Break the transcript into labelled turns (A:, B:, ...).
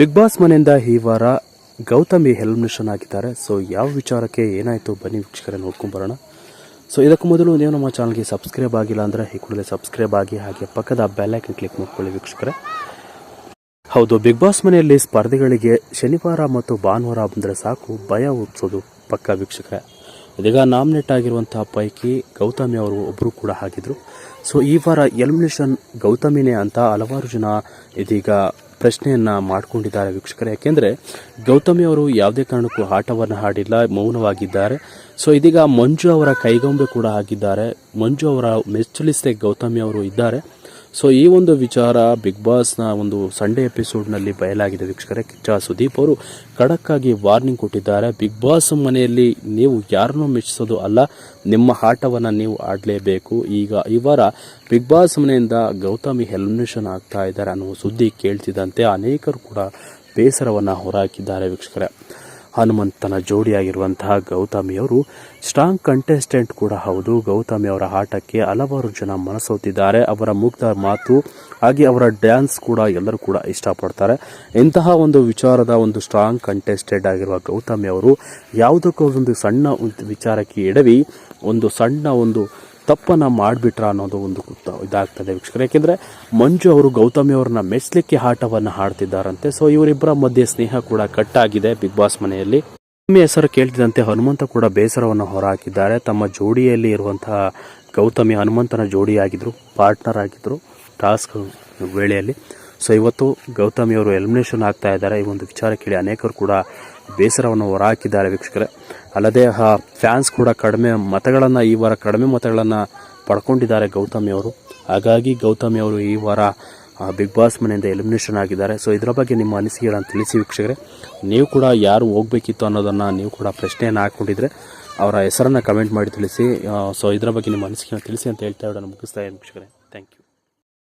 A: Big Boss ಮನೆಯಿಂದ ಈ ವಾರ ಗೌತಮಿ ಹೆಲ್ಮಿನೇಷನ್ ಆಗಿದ್ದಾರೆ. ಸೊ ಯಾವ ವಿಚಾರಕ್ಕೆ ಏನಾಯಿತು ಬನ್ನಿ ವೀಕ್ಷಕರೇ ನೋಡ್ಕೊಂಡು ಬರೋಣ. ಸೊ ಇದಕ್ಕೂ ಮೊದಲು ನೀವು ನಮ್ಮ ಚಾನಲ್ಗೆ ಸಬ್ಸ್ಕ್ರೈಬ್ ಆಗಿಲ್ಲ ಅಂದರೆ ಈ ಕೂಡಲೇ ಸಬ್ಸ್ಕ್ರೈಬ್ ಆಗಿ ಹಾಗೆ ಪಕ್ಕದ ಬೆಲ್ಲೈಕನ್ ಕ್ಲಿಕ್ ಮಾಡ್ಕೊಳ್ಳಿ ವೀಕ್ಷಕರೇ. ಹೌದು, ಬಿಗ್ ಬಾಸ್ ಮನೆಯಲ್ಲಿ ಸ್ಪರ್ಧೆಗಳಿಗೆ ಶನಿವಾರ ಮತ್ತು ಭಾನುವಾರ ಬಂದರೆ ಸಾಕು, ಭಯ ಹುಟ್ಟಿಸೋದು ಪಕ್ಕ ವೀಕ್ಷಕರೇ. ಇದೀಗ ನಾಮಿನೇಟ್ ಆಗಿರುವಂತಹ ಪೈಕಿ ಗೌತಮಿ ಅವರು ಒಬ್ಬರು ಕೂಡ ಆಗಿದ್ರು. ಸೊ ಈ ವಾರ ಎಲಿಮಿನೇಷನ್ ಗೌತಮಿನೇ ಅಂತ ಹಲವಾರು ಜನ ಇದೀಗ ಪ್ರಶ್ನೆಯನ್ನ ಮಾಡ್ಕೊಂಡಿದ್ದಾರೆ ವೀಕ್ಷಕರು. ಯಾಕೆಂದ್ರೆ ಗೌತಮಿ ಅವರು ಯಾವುದೇ ಕಾರಣಕ್ಕೂ ಆಟವನ್ನು ಹಾಡಿಲ್ಲ ಮೌನವಾಗಿದ್ದಾರೆ. ಸೊ ಇದೀಗ ಮಂಜು ಅವರ ಕೈಗೊಂಬೆ ಕೂಡ ಆಗಿದ್ದಾರೆ. ಮಂಜು ಅವರ ಮೆಚ್ಚುಲಿಸದೆ ಗೌತಮಿ ಅವರು ಇದ್ದಾರೆ. ಸೊ ಈ ಒಂದು ವಿಚಾರ ಬಿಗ್ ಬಾಸ್ನ ಒಂದು ಸಂಡೇ ಎಪಿಸೋಡ್ನಲ್ಲಿ ಬಯಲಾಗಿದೆ ವೀಕ್ಷಕರೇ. ಕಿಚ್ಚ ಸುದೀಪ್ ಅವರು ಖಡಕ್ ಆಗಿ ವಾರ್ನಿಂಗ್ ಕೊಟ್ಟಿದ್ದಾರೆ. ಬಿಗ್ ಬಾಸ್ ಮನೆಯಲ್ಲಿ ನೀವು ಯಾರನ್ನೂ ಮೆಚ್ಚಿಸೋದು ಅಲ್ಲ, ನಿಮ್ಮ ಆಟವನ್ನು ನೀವು ಆಡಲೇಬೇಕು. ಈಗ ಈ ವಾರ ಬಿಗ್ ಬಾಸ್ ಮನೆಯಿಂದ ಗೌತಮಿ ಎಲಿಮಿನೇಷನ್ ಆಗ್ತಾ ಇದ್ದಾರೆ ಅನ್ನೋ ಸುದ್ದಿ ಕೇಳ್ತಿದ್ದಂತೆ ಅನೇಕರು ಕೂಡ ಬೇಸರವನ್ನು ಹೊರಹಾಕಿದ್ದಾರೆ ವೀಕ್ಷಕರೇ. ಹನುಮಂತನ ಜೋಡಿಯಾಗಿರುವಂತಹ ಗೌತಮಿಯವರು ಸ್ಟ್ರಾಂಗ್ ಕಂಟೆಸ್ಟೆಂಟ್ ಕೂಡ ಹೌದು. ಗೌತಮಿ ಅವರ ಆಟಕ್ಕೆ ಹಲವಾರು ಜನ ಮನಸೋತಿದ್ದಾರೆ. ಅವರ ಮುಗ್ಧ ಮಾತು ಹಾಗೆ ಅವರ ಡ್ಯಾನ್ಸ್ ಕೂಡ ಎಲ್ಲರೂ ಕೂಡ ಇಷ್ಟಪಡ್ತಾರೆ. ಇಂತಹ ಒಂದು ವಿಚಾರದ ಒಂದು ಸ್ಟ್ರಾಂಗ್ ಕಂಟೆಸ್ಟೆಂಟ್ ಆಗಿರುವ ಗೌತಮಿ ಅವರು ಯಾವುದಕ್ಕೂ ಒಂದು ಸಣ್ಣ ವಿಚಾರಕ್ಕೆ ಎಡವಿ ಒಂದು ಸಣ್ಣ ಒಂದು ತಪ್ಪನ್ನ ಮಾಡಿಬಿಟ್ರ ಅನ್ನೋದು ಒಂದು ಇದಾಗ್ತದೆ ವೀಕ್ಷಕರು. ಯಾಕೆಂದರೆ ಮಂಜು ಅವರು ಗೌತಮಿ ಅವ್ರನ್ನ ಮೆಚ್ಚಲಿಕ್ಕೆ ಆಟವನ್ನು ಆಡ್ತಿದ್ದಾರಂತೆ. ಸೊ ಇವರಿಬ್ಬರ ಮಧ್ಯೆ ಸ್ನೇಹ ಕೂಡ ಕಟ್ಟಾಗಿದೆ ಬಿಗ್ ಬಾಸ್ ಮನೆಯಲ್ಲಿ. ಗೌತಮಿ ಹೆಸರು ಕೇಳ್ತಿದ್ದಂತೆ ಹನುಮಂತ ಕೂಡ ಬೇಸರವನ್ನು ಹೊರಹಾಕಿದ್ದಾರೆ. ತಮ್ಮ ಜೋಡಿಯಲ್ಲಿ ಇರುವಂತಹ ಗೌತಮಿ ಹನುಮಂತನ ಜೋಡಿಯಾಗಿದ್ದರು ಪಾರ್ಟ್ನರ್ ಆಗಿದ್ದರು ಟಾಸ್ಕ್ ವೇಳೆಯಲ್ಲಿ. ಸೊ ಇವತ್ತು ಗೌತಮಿ ಅವರು ಎಲಿಮಿನೇಷನ್ ಆಗ್ತಾ ಇದ್ದಾರೆ. ಈ ಒಂದು ವಿಚಾರ ಕೇಳಿ ಅನೇಕರು ಕೂಡ ಬೇಸರವನ್ನು ಹೊರಹಾಕಿದ್ದಾರೆ ವೀಕ್ಷಕರೇ. ಅಲ್ಲದೆ ಫ್ಯಾನ್ಸ್ ಕೂಡ ಕಡಿಮೆ ಮತಗಳನ್ನು, ಈ ವಾರ ಕಡಿಮೆ ಮತಗಳನ್ನು ಪಡ್ಕೊಂಡಿದ್ದಾರೆ ಗೌತಮಿ ಅವರು. ಹಾಗಾಗಿ ಗೌತಮಿ ಅವರು ಈ ವಾರ ಬಿಗ್ ಬಾಸ್ ಮನೆಯಿಂದ ಎಲಿಮಿನೇಷನ್ ಆಗಿದ್ದಾರೆ. ಸೊ ಇದರ ಬಗ್ಗೆ ನಿಮ್ಮ ಅನಿಸಿಕೆಗಳನ್ನು ತಿಳಿಸಿ ವೀಕ್ಷಕರೇ. ನೀವು ಕೂಡ ಯಾರು ಹೋಗಬೇಕಿತ್ತು ಅನ್ನೋದನ್ನು ನೀವು ಕೂಡ ಪ್ರಶ್ನೆಯನ್ನು ಹಾಕ್ಕೊಂಡಿದ್ರೆ ಅವರ ಹೆಸರನ್ನು ಕಮೆಂಟ್ ಮಾಡಿ ತಿಳಿಸಿ. ಸೊ ಇದರ ಬಗ್ಗೆ ನಿಮ್ಮ ಅನಿಸಿಕೆಯನ್ನು ತಿಳಿಸಿ ಅಂತ ಹೇಳ್ತಾ ಇರೋಣ ಮುಗಿಸ್ತಾ ಇದ್ದೀನಿ ವೀಕ್ಷಕರೇ. Thank you